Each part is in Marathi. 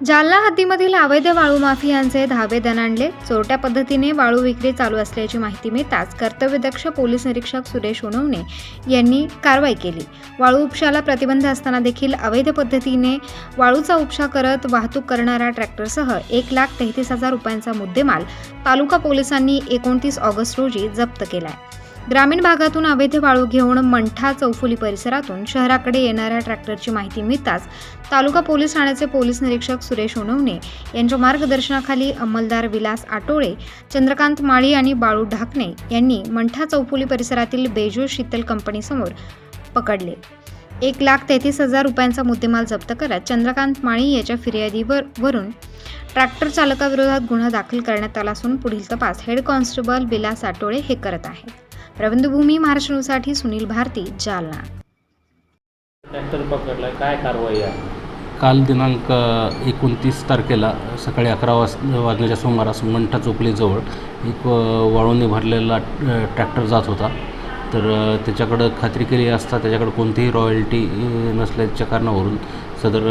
जालना हद्दीमधील अवैध वाळू माफियांचे धावे दणाणले चोरट्या पद्धतीने वाळू विक्री चालू असल्याची माहिती मिळताच कर्तव्यदक्ष पोलीस निरीक्षक सुरेश उनवणे यांनी कारवाई केली. वाळू उपशाला प्रतिबंध असताना देखील अवैध पद्धतीने वाळूचा उपशा करत वाहतूक करणाऱ्या ट्रॅक्टरसह एक लाख तेहतीस हजार रुपयांचा मुद्देमाल तालुका पोलिसांनी एकोणतीस ऑगस्ट रोजी जप्त केला आहे ग्रामीण भागातून अवैध वाळू घेऊन मंठा चौफुली परिसरातून शहराकडे येणाऱ्या ट्रॅक्टरची माहिती मिळताच तालुका पोलीस ठाण्याचे पोलीस निरीक्षक सुरेश उनवणे यांच्या मार्गदर्शनाखाली अंमलदार विलास आटोळे चंद्रकांत माळी आणि बाळू ढाकणे यांनी मंठा चौफुली परिसरातील बेजो शीतल कंपनीसमोर पकडले. एक लाख तेहतीस हजार रुपयांचा मुद्देमाल जप्त करत चंद्रकांत माळी याच्या फिर्यादीवर वरून ट्रॅक्टर चालकाविरोधात गुन्हा दाखल करण्यात आला असून पुढील तपास हेड कॉन्स्टेबल विलास आटोळे हे करत आहेत. प्रबंधभूमी महाराष्ट्र न्यूजसाठी सुनील भारती जालना. ट्रॅक्टर काय कारवाई आहे? काल दिनांक एकोणतीस तारखेला सकाळी अकरा वाज वाजण्याच्या सुमारास मंठा चोपलीजवळ एक वाळूने भरलेला ट्रॅक्टर जात होता. तर त्याच्याकडं खात्री केली असता त्याच्याकडं कोणतीही रॉयल्टी नसल्याच्या कारणावरून सदर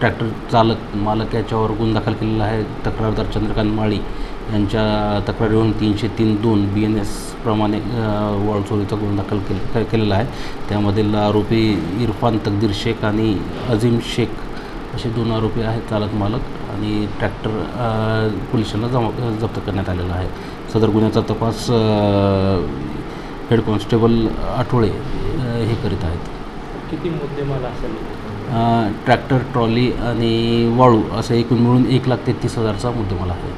ट्रॅक्टर चालक मालक याच्यावर गुन्हा दाखल केलेला आहे. तक्रारदार चंद्रकांत माळी यांच्या तक्रारीवरून तीनशे तीन दोन बी एन एस प्रमाणे वाळू चोरीचा गुन्हा दाखल केल केलेला आहे. त्यामधील आरोपी इरफान तकदीर शेख आणि अझीम शेख असे दोन आरोपी आहेत चालक मालक आणि ट्रॅक्टर पोलिसांना जमा जप्त करण्यात आलेला आहे. सदर गुन्ह्याचा तपास हेड कॉन्स्टेबल आठवळे अ, हे करीत आहेत. किती मुद्देमाल असेल? ट्रॅक्टर ट्रॉली आणि वाळू असं एकूण मिळून एक लाख तेहतीस हजारचा मुद्देमाल आहे.